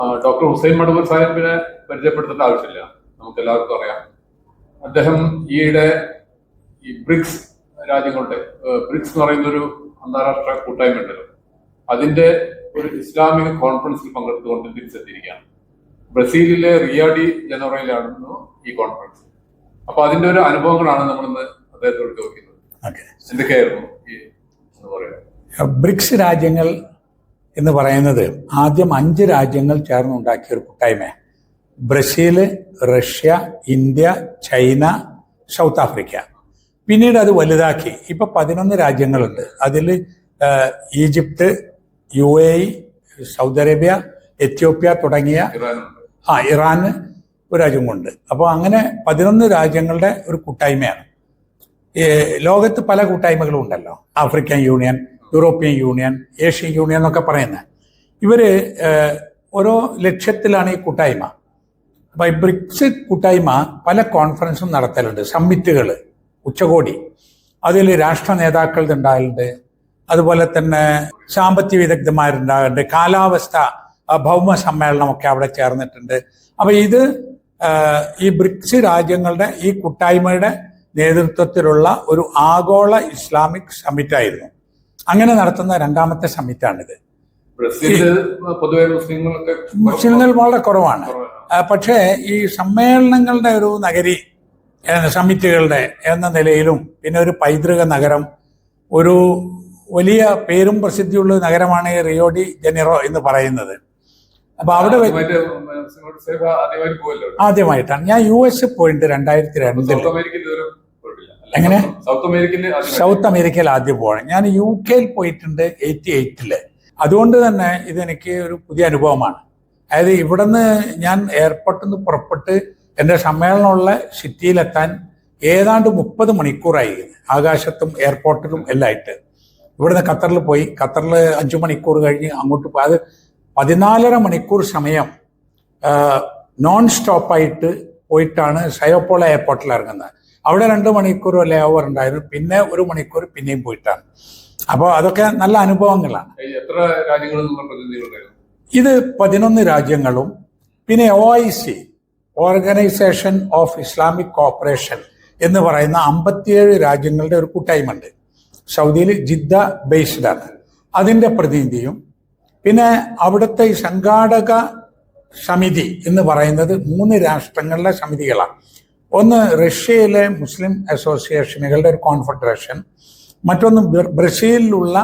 Doctor Hussain Madavoor സാഹിബിനെ പരിചയപ്പെടുത്തേണ്ട ആവശ്യമില്ല. നമുക്ക് എല്ലാവർക്കും അറിയാം. അദ്ദേഹം ഈയിടെ ഈ ബ്രിക്സ് രാജ്യങ്ങളുടെ ബ്രിക്സ് എന്ന് പറയുന്ന ഒരു അന്താരാഷ്ട്ര കൂട്ടായ്മ ഉണ്ടല്ലോ. അതിന്റെ ഒരു ഇസ്ലാമിക കോൺഫറൻസിൽ പങ്കെടുത്തുകൊണ്ട് തിരിച്ചെത്തിയിരിക്കുകയാണ് ബ്രസീലിലെ റിയാഡി ജനറയിലായിരുന്നു ഈ കോൺഫറൻസ്. അപ്പൊ അതിന്റെ ഒരു അനുഭവങ്ങളാണ് നമ്മൾ ഇന്ന് അദ്ദേഹത്തോട് ചോദിക്കുന്നത്. എന്തൊക്കെയായിരുന്നു ഈ എന്ന് പറയുന്നത്? ബ്രിക്സ് രാജ്യങ്ങൾ എന്ന് പറയുന്നത് ആദ്യം അഞ്ച് രാജ്യങ്ങൾ ചേർന്നുണ്ടാക്കിയ ഒരു കൂട്ടായ്മ Brazil Russia India China South Africa. പിന്നീട് അത് വലുതാക്കി. ഇപ്പൊ പതിനൊന്ന് രാജ്യങ്ങളുണ്ട്. അതിൽ Egypt U A Saudi Arabia Ethiopia തുടങ്ങിയ ആ ഇറാന് ഒരു രാജ്യമുണ്ട്. അപ്പോൾ അങ്ങനെ പതിനൊന്ന് രാജ്യങ്ങളുടെ ഒരു കൂട്ടായ്മയാണ്. ലോകത്ത് പല കൂട്ടായ്മകളും ഉണ്ടല്ലോ. African union European union Asian union എന്നൊക്കെ പറയുന്നത്. ഇവർ ഓരോ ലക്ഷ്യത്തിലാണ് ഈ കൂട്ടായ്മ. അപ്പൊ ഈ ബ്രിക്സ് കൂട്ടായ്മ പല കോൺഫറൻസും നടത്തലുണ്ട് സമ്മിറ്റുകൾ ഉച്ചകോടി. അതിൽ രാഷ്ട്ര നേതാക്കൾ ഉണ്ടാകലുണ്ട് അതുപോലെ തന്നെ സാമ്പത്തിക വിദഗ്ധന്മാരുണ്ടാകുന്നുണ്ട് കാലാവസ്ഥ ഭൗമ സമ്മേളനമൊക്കെ അവിടെ ചേർന്നിട്ടുണ്ട്. അപ്പോൾ ഇത് ഈ ബ്രിക്സ് രാജ്യങ്ങളുടെ ഈ കൂട്ടായ്മയുടെ നേതൃത്വത്തിലുള്ള ഒരു ആഗോള ഇസ്ലാമിക് സമ്മിറ്റ് ആയിരുന്നു അങ്ങനെ നടത്തുന്ന രണ്ടാമത്തെ സമ്മിറ്റാണിത്. മുസ്ലിങ്ങൾ വളരെ കുറവാണ്. പക്ഷേ ഈ സമ്മേളനങ്ങളുടെ ഒരു നഗരി സമിറ്റുകളുടെ സമ്മിറ്റുകളുടെ എന്ന നിലയിലും പിന്നെ ഒരു പൈതൃക നഗരം ഒരു വലിയ പേരും പ്രസിദ്ധിയുള്ള നഗരമാണ് ഈ റിയോഡി ജനീറോ എന്ന് പറയുന്നത്. അപ്പൊ അവിടെ ആദ്യമായിട്ടാണ്. ഞാൻ യു എസ് പോയിന്റ് രണ്ടായിരത്തി രണ്ടിൽ എങ്ങനെ? സൗത്ത് അമേരിക്കയിൽ സൗത്ത് അമേരിക്കയിൽ ആദ്യം പോകണം. ഞാൻ യു കെയിൽ പോയിട്ടുണ്ട് എയ്റ്റി എയ്റ്റിൽ അതുകൊണ്ട് തന്നെ ഇതെനിക്ക് ഒരു പുതിയ അനുഭവമാണ്. അതായത് ഇവിടുന്ന് ഞാൻ എയർപോർട്ടിൽ നിന്ന് പുറപ്പെട്ട് എന്റെ സമ്മേളനമുള്ള സിറ്റിയിലെത്താൻ ഏതാണ്ട് മുപ്പത് മണിക്കൂറായി. ആകാശത്തും എയർപോർട്ടിലും എല്ലാം ആയിട്ട് ഇവിടുന്ന് ഖത്തറിൽ പോയി. ഖത്തറിൽ അഞ്ചു മണിക്കൂർ കഴിഞ്ഞ് അങ്ങോട്ട് പോയി. അത് പതിനാലര മണിക്കൂർ സമയം നോൺ സ്റ്റോപ്പായിട്ട് പോയിട്ടാണ് സയോപ്പോള എയർപോർട്ടിൽ ഇറങ്ങുന്നത്. അവിടെ രണ്ട് മണിക്കൂർ ലേ ഓവർ ഉണ്ടായിരുന്നു. പിന്നെ ഒരു മണിക്കൂർ പിന്നെയും പോയിട്ടാണ്. അപ്പോൾ അതൊക്കെ നല്ല അനുഭവങ്ങളാണ്. എത്ര ഇത് പതിനൊന്ന് രാജ്യങ്ങളും പിന്നെ O I C organisation of Islamic cooperation എന്ന് പറയുന്ന അമ്പത്തിയേഴ് രാജ്യങ്ങളുടെ ഒരു കൂട്ടായ്മ ഉണ്ട് സൗദിയിൽ ജിദ്ദ ബേസ്ഡ് ആണ്. അതിന്റെ പ്രതിനിധിയും പിന്നെ അവിടുത്തെ സംഘാടക സമിതി എന്ന് പറയുന്നത് മൂന്ന് രാഷ്ട്രങ്ങളിലെ സമിതികളാണ്. ഒന്ന് റഷ്യയിലെ മുസ്ലിം അസോസിയേഷനുകളുടെ ഒരു കോൺഫെഡറേഷൻ മറ്റൊന്ന് ബ്രസീലിലുള്ള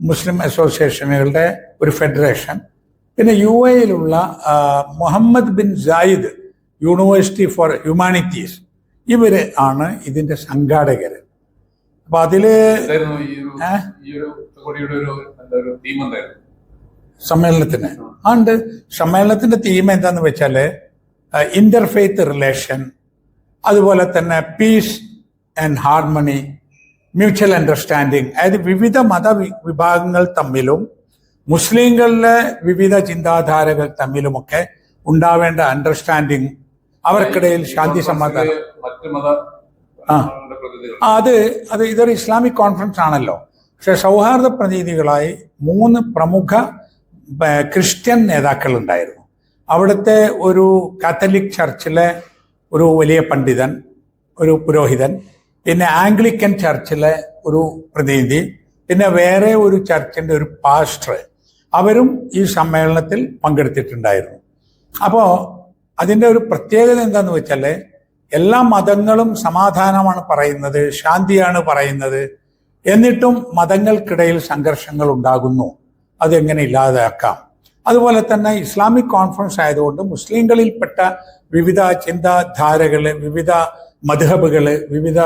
മുസ്ലിം അസോസിയേഷനുകളുടെ ഒരു ഫെഡറേഷൻ പിന്നെ U എയിലുള്ള Mohamed bin Zayed university for humanities. ഇവർ ആണ് ഇതിന്റെ സംഘാടകർ അപ്പൊ അതിൽ സമ്മേളനത്തിന്. ആണ്ട് ഉണ്ട്. സമ്മേളനത്തിന്റെ തീം എന്താന്ന് വെച്ചാൽ ഇന്റർഫെയ്ത്ത് റിലേഷൻ അതുപോലെ തന്നെ peace and harmony mutual understanding അതായത് വിവിധ മത വിഭാഗങ്ങൾ തമ്മിലും മുസ്ലിങ്ങളിലെ വിവിധ ചിന്താധാരകൾ തമ്മിലുമൊക്കെ ഉണ്ടാവേണ്ട അണ്ടർസ്റ്റാൻഡിങ് അവർക്കിടയിൽ ശാന്തി സമാധാനം. ആ. അത് അത് ഇതൊരു ഇസ്ലാമിക് കോൺഫറൻസ് ആണല്ലോ. പക്ഷെ സൗഹാർദ്ദ പ്രതിനിധികളായി മൂന്ന് പ്രമുഖ ക്രിസ്ത്യൻ നേതാക്കൾ ഉണ്ടായിരുന്നു അവിടുത്തെ ഒരു കാത്തലിക് ചർച്ചിലെ ഒരു വലിയ പണ്ഡിതൻ ഒരു പുരോഹിതൻ പിന്നെ ആംഗ്ലിക്കൻ ചർച്ചിലെ ഒരു പ്രതിനിധി പിന്നെ വേറെ ഒരു ചർച്ചിന്റെ ഒരു പാസ്റ്റർ അവരും ഈ സമ്മേളനത്തിൽ പങ്കെടുത്തിട്ടുണ്ടായിരുന്നു. അപ്പോൾ അതിന്റെ ഒരു പ്രത്യേകത എന്താന്ന് വെച്ചാൽ എല്ലാ മതങ്ങളും സമാധാനമാണ് പറയുന്നത് ശാന്തിയാണ് പറയുന്നത്. എന്നിട്ടും മതങ്ങൾക്കിടയിൽ സംഘർഷങ്ങൾ ഉണ്ടാകുന്നു. അതെങ്ങനെ ഇല്ലാതാക്കാം? അതുപോലെ തന്നെ ഇസ്ലാമിക് കോൺഫറൻസ് ആയതുകൊണ്ട് മുസ്ലിങ്ങളിൽപ്പെട്ട വിവിധ ചിന്താധാരകൾ വിവിധ മധുഹബുകൾ വിവിധ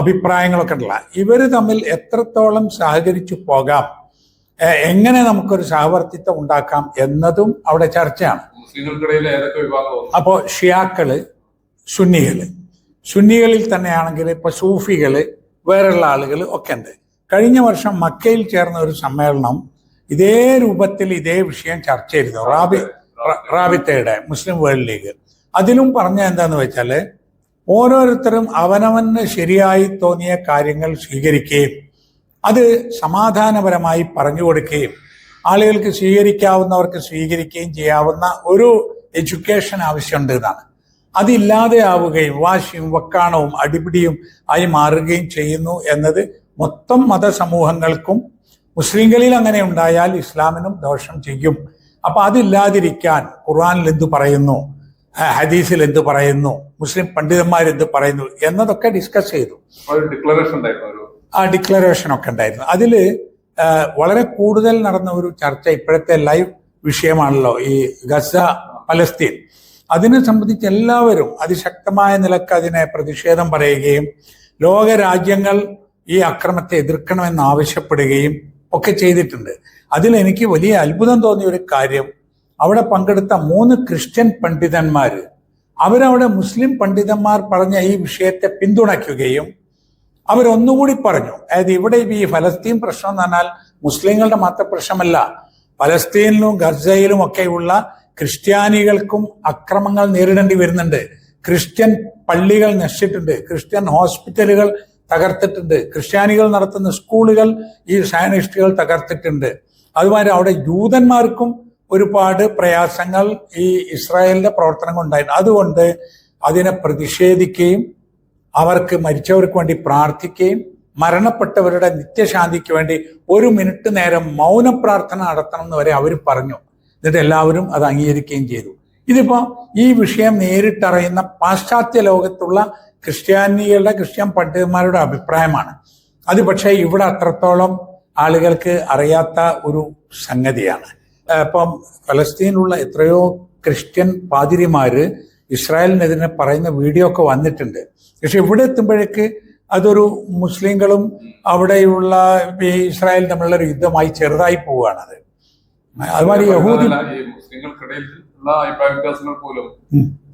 അഭിപ്രായങ്ങളൊക്കെ ഉണ്ടല്ല. ഇവർ തമ്മിൽ എത്രത്തോളം സഹകരിച്ചു പോകാം എങ്ങനെ നമുക്കൊരു സഹവർത്തിത്വം ഉണ്ടാക്കാം എന്നതും അവിടെ ചർച്ചയാണ്. അപ്പോൾ ഷിയാക്കൾ സുന്നികൾ. സുന്നികളിൽ തന്നെയാണെങ്കിൽ ഇപ്പൊ സൂഫികൾ വേറെയുള്ള ആളുകൾ ഒക്കെ ഉണ്ട്. കഴിഞ്ഞ വർഷം മക്കയിൽ ചേർന്ന ഒരു സമ്മേളനം ഇതേ രൂപത്തിൽ ഇതേ വിഷയം ചർച്ച ചെയ്തു. റാബി റാബിത്തയുടെ മുസ്ലിം വേൾഡ് ലീഗ് അതിലും പറഞ്ഞ എന്താന്ന് വെച്ചാൽ ഓരോരുത്തരും അവനവന് ശരിയായി തോന്നിയ കാര്യങ്ങൾ സ്വീകരിക്കുകയും അത് സമാധാനപരമായി പറഞ്ഞു കൊടുക്കുകയും ആളുകൾക്ക് സ്വീകരിക്കാവുന്നവർക്ക് സ്വീകരിക്കുകയും ചെയ്യാവുന്ന ഒരു എഡ്യൂക്കേഷൻ ആവശ്യമുണ്ട് എന്നാണ്. അതില്ലാതെ ആവുകയും വാശിയും വക്കാണവും അടിപിടിയും ആയി മാറുകയും ചെയ്യുന്നു എന്നത് മൊത്തം മതസമൂഹങ്ങൾക്കും മുസ്ലിങ്ങളിൽ അങ്ങനെ ഉണ്ടായാൽ ഇസ്ലാമിനും ദോഷം ചെയ്യും. അപ്പൊ അതില്ലാതിരിക്കാൻ ഖുർആാനിൽ എന്ത് പറയുന്നു? ഹദീസിൽ എന്ത് പറയുന്നു? മുസ്ലിം പണ്ഡിതന്മാർ എന്ത് പറയുന്നു? എന്നതൊക്കെ ഡിസ്കസ് ചെയ്തു. ആ ഡിക്ലറേഷൻ ഒക്കെ ഉണ്ടായിരുന്നു. അതിൽ വളരെ കൂടുതൽ നടന്ന ഒരു ചർച്ച ഇപ്പോഴത്തെ ലൈവ് വിഷയമാണല്ലോ ഈ ഗസ പലസ്തീൻ. അതിനെ സംബന്ധിച്ച് എല്ലാവരും അതിശക്തമായ നിലയ്ക്ക് അതിനെ പ്രതിഷേധം പറയുകയും ലോകരാജ്യങ്ങൾ ഈ അക്രമത്തെ എതിർക്കണമെന്ന് ആവശ്യപ്പെടുകയും ഒക്കെ ചെയ്തിട്ടുണ്ട്. അതിൽ എനിക്ക് വലിയ അത്ഭുതം തോന്നിയ ഒരു കാര്യം അവിടെ പങ്കെടുത്ത മൂന്ന് ക്രിസ്ത്യൻ പണ്ഡിതന്മാർ അവരവിടെ മുസ്ലിം പണ്ഡിതന്മാർ പറഞ്ഞ ഈ വിഷയത്തെ പിന്തുണയ്ക്കുകയും അവരൊന്നുകൂടി പറഞ്ഞു. അതായത് ഇവിടെ ഈ ഫലസ്തീൻ പ്രശ്നം എന്ന് പറഞ്ഞാൽ മുസ്ലിങ്ങളുടെ മാത്രം പ്രശ്നമല്ല ഫലസ്തീനിലും ഗർജയിലും ഒക്കെയുള്ള ക്രിസ്ത്യാനികൾക്കും അക്രമങ്ങൾ നേരിടേണ്ടി വരുന്നുണ്ട്. ക്രിസ്ത്യൻ പള്ളികൾ നശിച്ചിട്ടുണ്ട്. ക്രിസ്ത്യൻ ഹോസ്പിറ്റലുകൾ തകർത്തിട്ടുണ്ട്. ക്രിസ്ത്യാനികൾ നടത്തുന്ന സ്കൂളുകൾ ഈ സയനിസ്റ്റുകൾ തകർത്തിട്ടുണ്ട്. അതുമാതിരി അവിടെ ജൂതന്മാർക്കും ഒരുപാട് പ്രയാസങ്ങൾ ഈ ഇസ്രായേലിന്റെ പ്രവർത്തനം കൊണ്ടായിരുന്നു. അതുകൊണ്ട് അതിനെ പ്രതിഷേധിക്കുകയും അവർക്ക് മരിച്ചവർക്ക് വേണ്ടി പ്രാർത്ഥിക്കുകയും മരണപ്പെട്ടവരുടെ നിത്യശാന്തിക്ക് വേണ്ടി ഒരു മിനിറ്റ് നേരം മൗന പ്രാർത്ഥന നടത്തണം എന്ന് വരെ അവർ പറഞ്ഞു. എന്നിട്ട് എല്ലാവരും അത് അംഗീകരിക്കുകയും ചെയ്തു. ഇതിപ്പോ ഈ വിഷയം നേരിട്ടറിയുന്ന പാശ്ചാത്യ ലോകത്തുള്ള ക്രിസ്ത്യാനികളുടെ ക്രിസ്ത്യൻ പണ്ഡിതന്മാരുടെ അഭിപ്രായമാണ്. അത് പക്ഷേ ഇവിടെ അത്രത്തോളം ആളുകൾക്ക് അറിയാത്ത ഒരു സംഗതിയാണ്. അപ്പം ഇപ്പം ഫലസ്തീനിലുള്ള എത്രയോ ക്രിസ്ത്യൻ പാതിരിമാര് ഇസ്രായേലിനെതിരെ പറയുന്ന വീഡിയോ ഒക്കെ വന്നിട്ടുണ്ട്. പക്ഷെ ഇവിടെ എത്തുമ്പോഴേക്ക് അതൊരു മുസ്ലിങ്ങളും അവിടെയുള്ള ഈ ഇസ്രായേൽ തമ്മിലുള്ള ഒരു യുദ്ധമായി ചെറുതായി പോവുകയാണത്. അതുമാതിരി യഹൂദി മുസ്ലിങ്ങൾക്കിടയിൽ അഭിപ്രായ വ്യത്യാസങ്ങൾ പോലും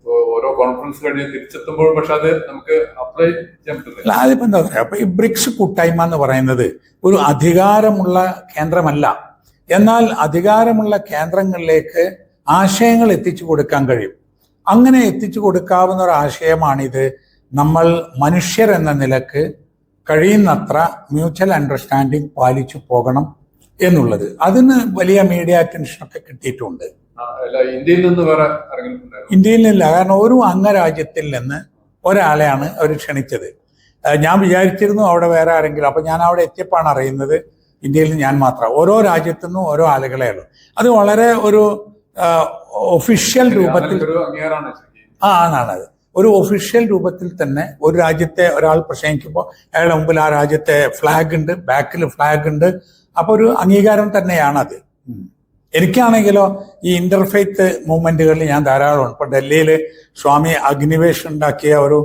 ഓരോ കോൺഫറൻസ് കഴിഞ്ഞ് തിരിച്ചെത്തുമ്പോഴും പക്ഷെ അത് നമുക്ക് അപ്ലൈ ചെയ്യാൻ പറ്റില്ല അതിപ്പോ എന്താ പറയാ? അപ്പൊ ഈ ബ്രിക്സ് കൂട്ടായ്മ എന്ന് പറയുന്നത് ഒരു അധികാരമുള്ള കേന്ദ്രമല്ല. എന്നാൽ അധികാരമുള്ള കേന്ദ്രങ്ങളിലേക്ക് ആശയങ്ങൾ എത്തിച്ചു കൊടുക്കാൻ കഴിയും. അങ്ങനെ എത്തിച്ചു കൊടുക്കാവുന്ന ഒരു ആശയമാണിത്. നമ്മൾ മനുഷ്യർ എന്ന നിലയ്ക്ക് കഴിയുന്നത്ര മ്യൂച്വൽ അണ്ടർസ്റ്റാൻഡിങ് പാലിച്ചു പോകണം. എന്നുള്ളത്. അതിന് വലിയ മീഡിയ അറ്റൻഷനൊക്കെ കിട്ടിയിട്ടുണ്ട്. ആ, അല്ല ഇന്ത്യയിൽ നിന്ന് വേറെ ഇന്ത്യയിൽ നിന്നില്ല കാരണം ഒരു അംഗരാജ്യത്തിൽ നിന്ന് ഒരാളെയാണ് അവർ ക്ഷണിച്ചത്. ഞാൻ വിചാരിച്ചിരുന്നു അവിടെ വേറെ ആരെങ്കിലും അപ്പൊ ഞാൻ അവിടെ എത്തിയപ്പോഴാണ് അറിയുന്നത് ഇന്ത്യയിൽ ഞാൻ മാത്രം. ഓരോ രാജ്യത്തു നിന്നും ഓരോ ആളുകളെ ഉള്ളൂ. അത് വളരെ ഒരു ഒഫീഷ്യൽ രൂപത്തിൽ ആ ആണാണത് ഒരു ഒഫീഷ്യൽ രൂപത്തിൽ തന്നെ ഒരു രാജ്യത്തെ ഒരാൾ പ്രസംഗിക്കുമ്പോൾ അയാളുടെ മുമ്പിൽ ആ രാജ്യത്തെ ഫ്ലാഗ് ഉണ്ട് ബാക്കിൽ ഫ്ലാഗ് ഉണ്ട്. അപ്പൊ ഒരു അംഗീകാരം തന്നെയാണത്. അത് എനിക്കാണെങ്കിലോ ഈ ഇന്റർഫെയ്ത്ത് മൂവ്മെന്റുകളിൽ ഞാൻ ധാരാളമാണ് ഇപ്പൊ ഡൽഹിയിൽ സ്വാമി അഗ്നിവേഷ് ഉണ്ടാക്കിയ ഒരു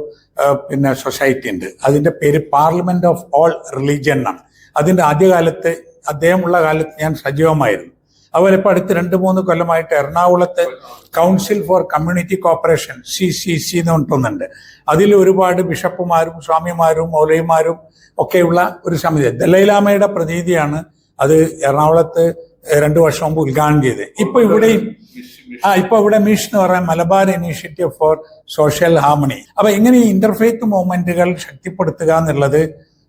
പിന്നെ സൊസൈറ്റി ഉണ്ട്. അതിന്റെ പേര് പാർലമെന്റ് ഓഫ് ഓൾ റിലീജിയൻ എന്നാണ്. അതിന്റെ ആദ്യകാലത്ത് അദ്ദേഹമുള്ള കാലത്ത് ഞാൻ സജീവമായിരുന്നു. അതുപോലെ ഇപ്പൊ അടുത്ത് രണ്ട് മൂന്ന് കൊല്ലമായിട്ട് എറണാകുളത്ത് council for community cooperation C C C എന്ന് പറഞ്ഞിട്ടൊന്നുണ്ട് അതിൽ ഒരുപാട് ബിഷപ്പുമാരും സ്വാമിമാരും മൗലയിമാരും ഒക്കെയുള്ള ഒരു സമിതി. ദലൈലാമയുടെ പ്രതീതിയാണ് അത് എറണാകുളത്ത് രണ്ടു വർഷം മുമ്പ് ഉദ്ഘാടനം ചെയ്ത്. ഇപ്പൊ ഇവിടെയും ആ ഇപ്പൊ ഇവിടെ മിഷൻ എന്ന് പറയാൻ Malabar initiative for social harmony. അപ്പൊ ഇങ്ങനെ ഈ ഇന്റർഫെയ്ത്ത് മൂവ്മെന്റുകൾ ശക്തിപ്പെടുത്തുക എന്നുള്ളത്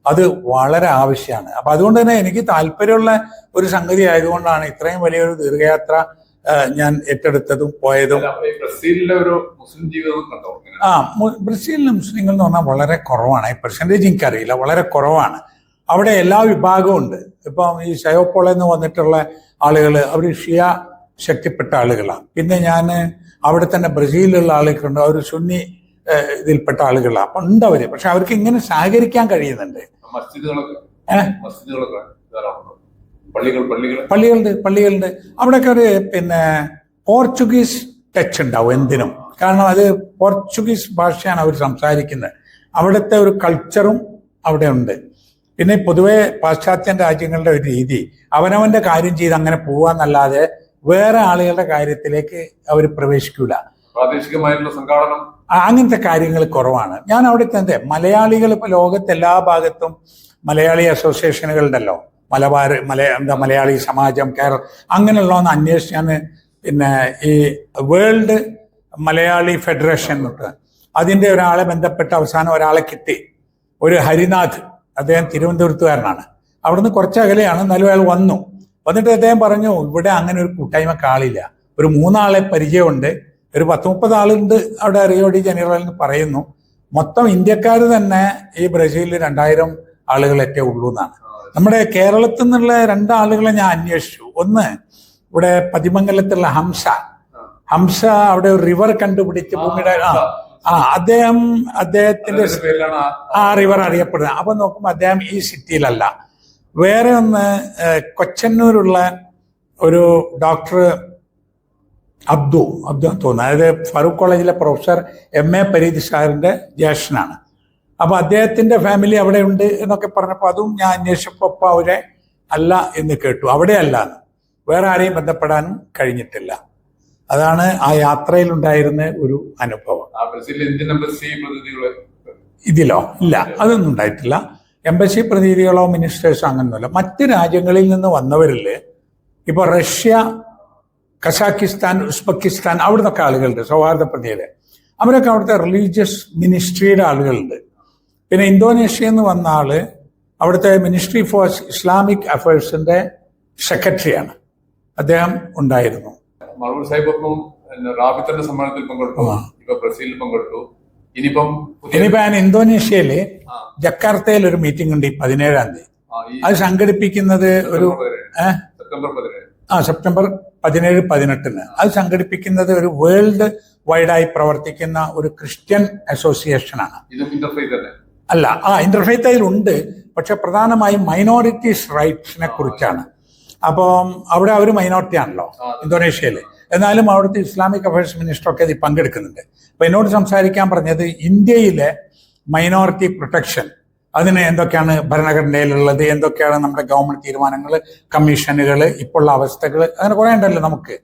അത് വളരെ ആവശ്യമാണ്. അപ്പൊ അതുകൊണ്ട് തന്നെ എനിക്ക് താല്പര്യമുള്ള ഒരു സംഗതി ആയതുകൊണ്ടാണ് ഇത്രയും വലിയൊരു ദീർഘയാത്ര ഞാൻ ഏറ്റെടുത്തതും പോയതും. ബ്രസീലിലെ ഒരു മുസ്ലിം ജീവിതം കണ്ടോ ഇങ്ങനെ? ആ ബ്രസീലിലെ മുസ്ലിങ്ങൾ എന്ന് പറഞ്ഞാൽ വളരെ കുറവാണ്. പെർസെന്റേജ് എനിക്കറിയില്ല. വളരെ കുറവാണ്. അവിടെ എല്ലാ വിഭാഗവും ഉണ്ട്. ഇപ്പം ഈ ഷയോപ്പോളിൽ എന്ന് വന്നിട്ടുള്ള ആളുകൾ അവർ ഷിയ ശക്തിപ്പെട്ട ആളുകളാണ് പിന്നെ ഞാൻ അവിടെ തന്നെ ബ്രസീലിലുള്ള ആളുകളുണ്ട് അവർ സുന്നി ഇതിൽപ്പെട്ട ആളുകളാണ് അപ്പം ഉണ്ട് അവർ പക്ഷെ അവർക്ക് ഇങ്ങനെ സഹകരിക്കാൻ കഴിയുന്നുണ്ട്. പള്ളികളുണ്ട് പള്ളികളുണ്ട്. അവിടെയൊക്കെ ഒരു പിന്നെ പോർച്ചുഗീസ് ടച്ച് ഉണ്ടാവും എന്തിനും. കാരണം അത് പോർച്ചുഗീസ് ഭാഷയാണ് അവർ സംസാരിക്കുന്നത്. അവിടുത്തെ ഒരു കൾച്ചറും അവിടെ ഉണ്ട്. പിന്നെ പൊതുവെ പാശ്ചാത്യ രാജ്യങ്ങളുടെ ഒരു രീതി അവനവന്റെ കാര്യം ചെയ്ത് അങ്ങനെ പോവാന്നല്ലാതെ വേറെ ആളുകളുടെ കാര്യത്തിലേക്ക് അവർ പ്രവേശിക്കൂല. പ്രാദേശികമായിട്ടുള്ള സംഘാടനം? അങ്ങനത്തെ കാര്യങ്ങൾ കുറവാണ്. ഞാൻ അവിടെ തന്നെ മലയാളികൾ ഇപ്പൊ ലോകത്ത് എല്ലാ ഭാഗത്തും മലയാളി അസോസിയേഷനുകളുണ്ടല്ലോ. മലബാർ മല എന്താ മലയാളി സമാജം കേരളം അങ്ങനെയുള്ള ഒന്ന് അന്വേഷിച്ച് ഞാൻ പിന്നെ ഈ വേൾഡ് മലയാളി ഫെഡറേഷൻ എന്നിട്ട് അതിന്റെ ഒരാളെ ബന്ധപ്പെട്ട് അവസാനം ഒരാളെ കിട്ടി. ഒരു ഹരിനാഥ്. അദ്ദേഹം തിരുവനന്തപുരത്തുകാരനാണ്. അവിടുന്ന് കുറച്ച് അകലെയാണ്. എന്നാലും അയാൾ വന്നു. വന്നിട്ട് അദ്ദേഹം പറഞ്ഞു ഇവിടെ അങ്ങനെ ഒരു കൂട്ടായ്മക്ക് ആളില്ല. ഒരു മൂന്നാളെ പരിചയമുണ്ട്. ഒരു പത്ത് മുപ്പത് ആളുണ്ട് അവിടെ റിയോഡി ജനറൽ എന്ന് പറയുന്നു. മൊത്തം ഇന്ത്യക്കാർ തന്നെ ഈ ബ്രസീലിൽ രണ്ടായിരം ആളുകളൊക്കെ ഉള്ളൂ എന്നാണ്. നമ്മുടെ കേരളത്തിൽ നിന്നുള്ള രണ്ടാളുകളെ ഞാൻ അന്വേഷിച്ചു. ഒന്ന് ഇവിടെ പതിമംഗലത്തുള്ള ഹംസ. ഹംസ അവിടെ ഒരു റിവർ കണ്ടുപിടിച്ച് ഭൂമിയുടെ ആ ആ അദ്ദേഹം അദ്ദേഹത്തിന്റെ ആ- റിവർ അറിയപ്പെടുന്നത്. അപ്പൊ നോക്കുമ്പോൾ അദ്ദേഹം ഈ സിറ്റിയിലല്ല വേറെ ഒന്ന് കൊച്ചന്നൂരുള്ള ഒരു ഡോക്ടർ അബ്ദു അബ്ദു തോന്നുന്നു. അതായത് ഫറൂഖ് കോളേജിലെ പ്രൊഫസർ എം എ പരീതി സാറിന്റെ ജ്യേഷ്ഠനാണ്. അപ്പൊ അദ്ദേഹത്തിന്റെ ഫാമിലി അവിടെ ഉണ്ട് എന്നൊക്കെ പറഞ്ഞപ്പോൾ അതും ഞാൻ അന്വേഷിച്ചപ്പോൾ അപ്പൊ അവരെ അല്ല എന്ന് കേട്ടു. അവിടെ അല്ല വേറെ ആരെയും ബന്ധപ്പെടാനും കഴിഞ്ഞിട്ടില്ല. അതാണ് ആ യാത്രയിലുണ്ടായിരുന്ന ഒരു അനുഭവം. ആ ബ്രസീലിലെ ഇന്ത്യൻ എംബസി പ്രതിനിധികൾ ഇതിലോ? ഇല്ല. അതൊന്നും ഉണ്ടായിട്ടില്ല. എംബസി പ്രതിനിധികളോ മിനിസ്റ്റേഴ്സോ അങ്ങനൊന്നുമില്ല. മറ്റ് രാജ്യങ്ങളിൽ നിന്ന് വന്നവരിൽ ഇപ്പൊ റഷ്യ കസാക്കിസ്ഥാൻ ഉസ്ബെക്കിസ്ഥാൻ അവിടുന്ന് ഒക്കെ ആളുകളുണ്ട് സൗഹാർദ്ദ പ്രതിനിധികൾ അവരൊക്കെ അവിടുത്തെ റിലീജിയസ് മിനിസ്ട്രിയുടെ ആളുകളുണ്ട്. പിന്നെ ഇന്തോനേഷ്യയിൽ നിന്ന് വന്ന ആൾ അവിടുത്തെ മിനിസ്ട്രി ഫോർ ഇസ്ലാമിക് അഫയേഴ്സിന്റെ സെക്രട്ടറിയാണ് അദ്ദേഹം ഉണ്ടായിരുന്നു. മറൂർ സാഹിബ് പിന്നെ സമ്മേളനത്തിൽ പങ്കെടുത്തു. ഇപ്പൊ ബ്രസീലിൽ പങ്കെടുത്തു. ഇനിയിപ്പം ഇനിയിപ്പോ ഞാൻ ഇന്തോനേഷ്യയിൽ ജക്കാർത്തയിൽ ഒരു മീറ്റിംഗ് ഉണ്ട് ഈ പതിനേഴാം തീയതി. അത് സംഘടിപ്പിക്കുന്നത് ഒരു ആ സെപ്റ്റംബർ പതിനേഴ് പതിനെട്ടിന്. അത് സംഘടിപ്പിക്കുന്നത് ഒരു വേൾഡ് വൈഡായി പ്രവർത്തിക്കുന്ന ഒരു ക്രിസ്ത്യൻ അസോസിയേഷനാണ് അല്ല? ആ ഇന്റർഫേത്ത് ഉണ്ട്. പക്ഷെ പ്രധാനമായും മൈനോറിറ്റീസ് റൈറ്റ്സിനെ കുറിച്ചാണ്. അപ്പം അവിടെ അവർ മൈനോറിറ്റി ആണല്ലോ ഇന്തോനേഷ്യയിൽ. ഇന്തോനേഷ്യയിൽ എന്നാലും അവിടുത്തെ ഇസ്ലാമിക് അഫയേഴ്സ് മിനിസ്റ്റർ ഒക്കെ ഇതിൽ പങ്കെടുക്കുന്നുണ്ട്. അപ്പൊ എന്നോട് സംസാരിക്കാൻ പറഞ്ഞത് ഇന്ത്യയിലെ മൈനോറിറ്റി പ്രൊട്ടക്ഷൻ അതിന് എന്തൊക്കെയാണ് ഭരണഘടനയിലുള്ളത് എന്തൊക്കെയാണ് നമ്മുടെ ഗവൺമെന്റ് തീരുമാനങ്ങൾ കമ്മീഷനുകൾ ഇപ്പോഴുള്ള അവസ്ഥകൾ അങ്ങനെ കുറേ ഉണ്ടല്ലോ നമുക്ക്.